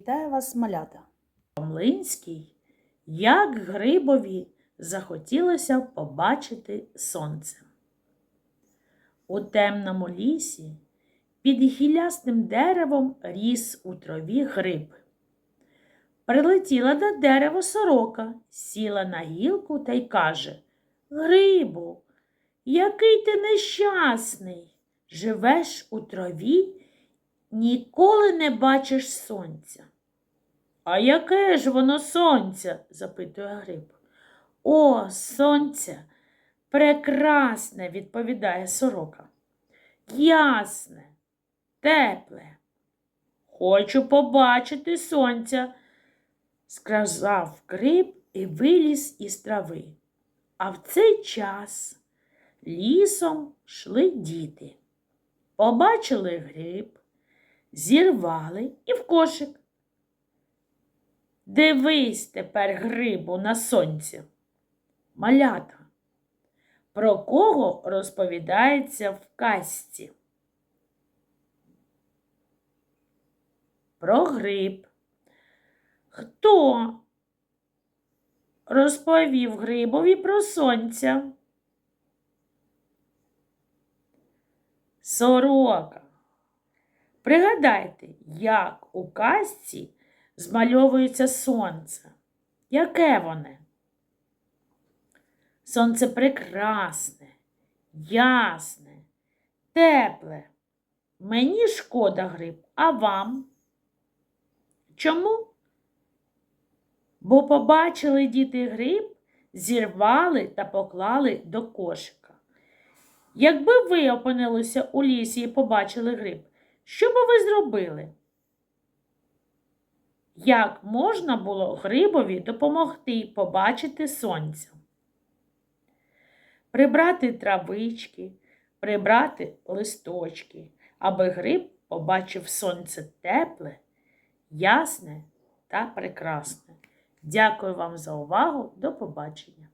Вітаю вас, малята. Млинський, як грибові захотілося побачити сонце. У темному лісі під гілястим деревом ріс у траві гриб. Прилетіла на дерево сорока, сіла на гілку та й каже Грибу, який ти нещасний, живеш у траві, ніколи не бачиш сонця. А яке ж воно сонця? запитує гриб. О, сонце, прекрасне, відповідає сорока. Ясне, тепле. Хочу побачити сонця, сказав гриб і виліз із трави. А в цей час лісом йшли діти. Побачили гриб, зірвали і в кошик. Дивись тепер грибу на сонці. Малята. Про кого розповідається в казці? Про гриб. Хто розповів грибові про сонця? Сорока. Пригадайте, як у казці змальовується сонце. Яке воне? Сонце прекрасне, ясне, тепле. Мені шкода гриб, а вам? Чому? Бо побачили діти гриб, зірвали та поклали до кошика. Якби ви опинилися у лісі і побачили гриб, що би ви зробили? Як можна було грибові допомогти побачити сонця? Прибрати травички, прибрати листочки, аби гриб побачив сонце тепле, ясне та прекрасне. Дякую вам за увагу. До побачення!